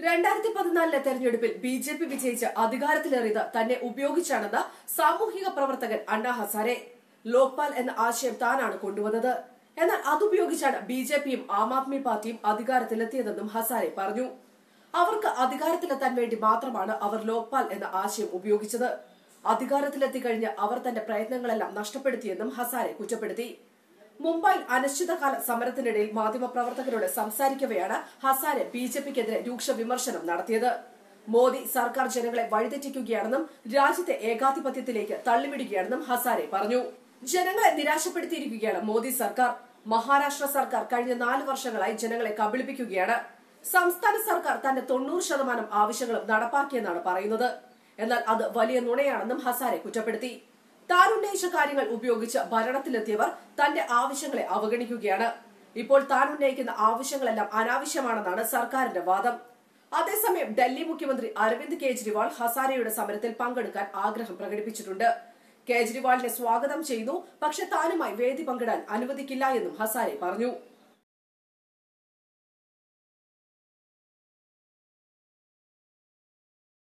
രണ്ടായിരത്തി പതിനാലിലെ തെരഞ്ഞെടുപ്പിൽ ബി ജെ പി വിജയിച്ച് അധികാരത്തിലേറിയത് തന്നെ ഉപയോഗിച്ചാണെന്ന് സാമൂഹിക പ്രവർത്തകൻ അണ്ണാ ഹസാരെ. ലോക്പാൽ എന്ന ആശയം താനാണ് കൊണ്ടുവന്നത്. എന്നാൽ അതുപയോഗിച്ചാണ് ബി ജെ പിയും ആം ആദ്മി പാർട്ടിയും അധികാരത്തിലെത്തിയതെന്നും ഹസാരെ പറഞ്ഞു. അവർക്ക് അധികാരത്തിലെത്താൻ വേണ്ടി മാത്രമാണ് അവർ ലോക്പാൽ എന്ന ആശയം ഉപയോഗിച്ചത്. അധികാരത്തിലെത്തിക്കഴിഞ്ഞ് അവർ തന്റെ പ്രയത്നങ്ങളെല്ലാം നഷ്ടപ്പെടുത്തിയെന്നും ഹസാരെ കുറ്റപ്പെടുത്തി. മുംബൈയിൽ അനിശ്ചിതകാല സമരത്തിനിടയിൽ മാധ്യമപ്രവർത്തകരോട് സംസാരിക്കവെയാണ് ഹസാരെ ബി ജെ പിക്കെതിരെ രൂക്ഷ വിമർശനം നടത്തിയത്. മോദി സർക്കാർ ജനങ്ങളെ വഴിതെറ്റിക്കുകയാണെന്നും രാജ്യത്തെ ഏകാധിപത്യത്തിലേക്ക് തള്ളിവിടുകയാണെന്നും ഹസാരെ പറഞ്ഞു. ജനങ്ങളെ നിരാശപ്പെടുത്തിയിരിക്കുകയാണ് മോദി സർക്കാർ. മഹാരാഷ്ട്ര സർക്കാർ കഴിഞ്ഞ നാല് വർഷങ്ങളായി ജനങ്ങളെ കബളിപ്പിക്കുകയാണ്. സംസ്ഥാന സർക്കാർ തന്റെ തൊണ്ണൂറ് ശതമാനം ആവശ്യങ്ങളും നടപ്പാക്കിയെന്നാണ് പറയുന്നത്. എന്നാൽ അത് വലിയ നുണയാണെന്നും ഹസാരെ കുറ്റപ്പെടുത്തി. താൻ ഉന്നയിച്ച കാര്യങ്ങൾ ഉപയോഗിച്ച് ഭരണത്തിലെത്തിയവർ തന്റെ ആവശ്യങ്ങളെ അവഗണിക്കുകയാണ്. ഇപ്പോൾ താൻ ഉന്നയിക്കുന്ന ആവശ്യങ്ങളെല്ലാം അനാവശ്യമാണെന്നാണ് സർക്കാരിന്റെ വാദം. അതേസമയം ഡൽഹി മുഖ്യമന്ത്രി അരവിന്ദ് കെജ്രിവാൾ ഹസാരയുടെ സമരത്തിൽ പങ്കെടുക്കാൻ ആഗ്രഹം പ്രകടിപ്പിച്ചിട്ടുണ്ട്. കേജ്രിവാളിനെ സ്വാഗതം ചെയ്തു പക്ഷെ താനുമായി വേദി പങ്കിടാൻ അനുവദിക്കില്ല എന്നും ഹസാരെ പറഞ്ഞു.